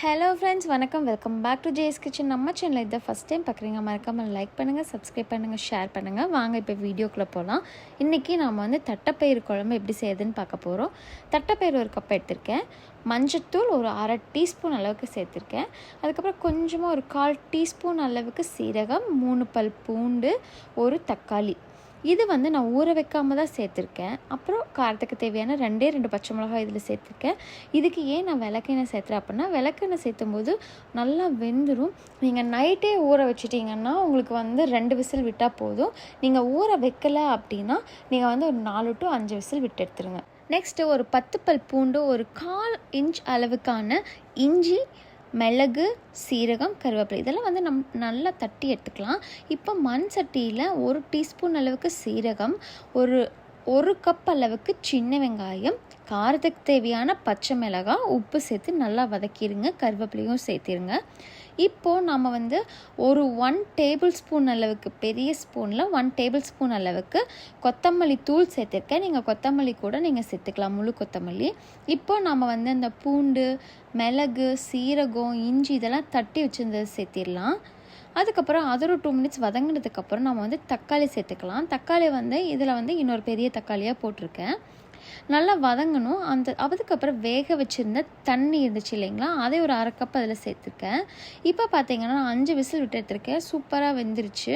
Hello friends வணக்கம். Welcome back to JS kitchen நம்ம channel இதை ஃபஸ்ட் டைம் பார்க்குறீங்க மறக்காமல் லைக் பண்ணுங்கள் சப்ஸ்கிரைப் பண்ணுங்கள் ஷேர் பண்ணுங்கள் வாங்க இப்போ வீடியோக்குள்ளே போகலாம் இன்றைக்கி நாம் வந்து தட்டைப்பயிறு குழம்பு எப்படி செய்யுதுன்னு பார்க்க போகிறோம் தட்டைப்பயிறு ஒரு கப் எடுத்திருக்கேன். மஞ்சத்தூள் ஒரு அரை டீஸ்பூன் அளவுக்கு சேர்த்துருக்கேன். அதுக்கப்புறம் கொஞ்சமாக ஒரு கால் டீஸ்பூன் அளவுக்கு சீரகம் மூணு பல் பூண்டு ஒரு தக்காளி. இது வந்து நான் ஊற வைக்காம தான் சேர்த்துருக்கேன். அப்புறம் காரத்துக்கு தேவையான ரெண்டே ரெண்டு பச்சை மிளகாய் இதில் சேர்த்துருக்கேன். இதுக்கு ஏன் நான் விளக்கெண்ணெய் சேர்த்துறேன் அப்படின்னா விளக்கெண்ணெய் சேர்த்தும் போது நல்லா வெந்துடும் நீங்கள் நைட்டே ஊற வச்சிட்டிங்கன்னா உங்களுக்கு வந்து ரெண்டு விசில் விட்டால் போதும். நீங்கள் ஊற வைக்கல அப்படின்னா நீங்கள் வந்து ஒரு நாலு டு அஞ்சு விசில் விட்டு எடுத்துருங்க. நெக்ஸ்ட்டு ஒரு பத்து பல் பூண்டு ஒரு கால் இன்ச் அளவுக்கான இஞ்சி மிளகு சீரகம் கருவேப்பிலை இதெல்லாம் வந்து நம் நல்லா தட்டி எடுத்துக்கலாம். இப்போ மண் சட்டியில் ஒரு டீஸ்பூன் அளவுக்கு சீரகம் ஒரு ஒரு கப் அளவுக்கு சின்ன வெங்காயம் காரத்துக்கு தேவையான பச்சை மிளகாய் உப்பு சேர்த்து நல்லா வதக்கிடுங்க கருவேப்பிலையும் சேர்த்திருங்க. இப்போது நம்ம வந்து ஒரு ஒன் டேபிள் ஸ்பூன் அளவுக்கு பெரிய ஸ்பூனில் ஒன் டேபிள் ஸ்பூன் அளவுக்கு கொத்தமல்லி தூள் சேர்த்துருக்கேன். நீங்கள் கொத்தமல்லி கூட நீங்கள் சேர்த்துக்கலாம் முழு கொத்தமல்லி. இப்போ நம்ம வந்து அந்த பூண்டு மிளகு சீரகம் இஞ்சி இதெல்லாம் தட்டி வச்சுருந்தது சேர்த்திடலாம். அதுக்கப்புறம் அது ஒரு டூ மினிட்ஸ் வதங்கினதுக்கப்புறம் நம்ம வந்து தக்காளி சேர்த்துக்கலாம். தக்காளி வந்து இதில் வந்து இன்னொரு பெரிய தக்காளியாக போட்டிருக்கேன். நல்லா வதங்கணும். அந்த அதுக்கப்புறம் வேக வச்சுருந்த தண்ணி இருந்துச்சு இல்லைங்களா? அதை ஒரு அரை கப் அதில் சேர்த்துருக்கேன். இப்போ பார்த்தீங்கன்னா நான் அஞ்சு விசில் விட்டு எடுத்திருக்கேன். சூப்பராக வெந்துருச்சு.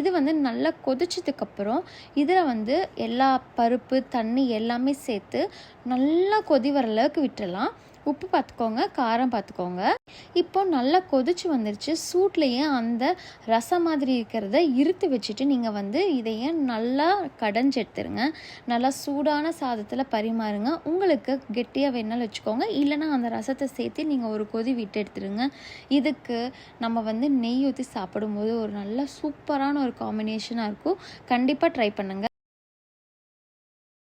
இது வந்து நல்லா கொதிச்சதுக்கப்புறம் இதில் வந்து எல்லா பருப்பு தண்ணி எல்லாமே சேர்த்து நல்லா கொதி வர அளவுக்கு விட்டுடலாம் உப்பு பார்த்துக்கோங்க காரம் பார்த்துக்கோங்க. இப்போ நல்லா கொதிச்சு வந்துருச்சு. சூட்லேயே அந்த ரசம் மாதிரி இருக்கிறத இருத்து வச்சுட்டு நீங்கள் வந்து இதையே நல்லா கடைஞ்சி எடுத்துருங்க. நல்லா சூடான சாதத்தில் பரிமாறுங்க. உங்களுக்கு கெட்டியாக வேணாலும் வச்சுக்கோங்க. இல்லைனா அந்த ரசத்தை சேர்த்து நீங்கள் ஒரு கொதி விட்டு எடுத்துருங்க. இதுக்கு நம்ம வந்து நெய் ஊற்றி சாப்பிடும்போது ஒரு நல்ல சூப்பரான ஒரு காம்பினேஷனாக இருக்கும். கண்டிப்பாக ட்ரை பண்ணுங்கள்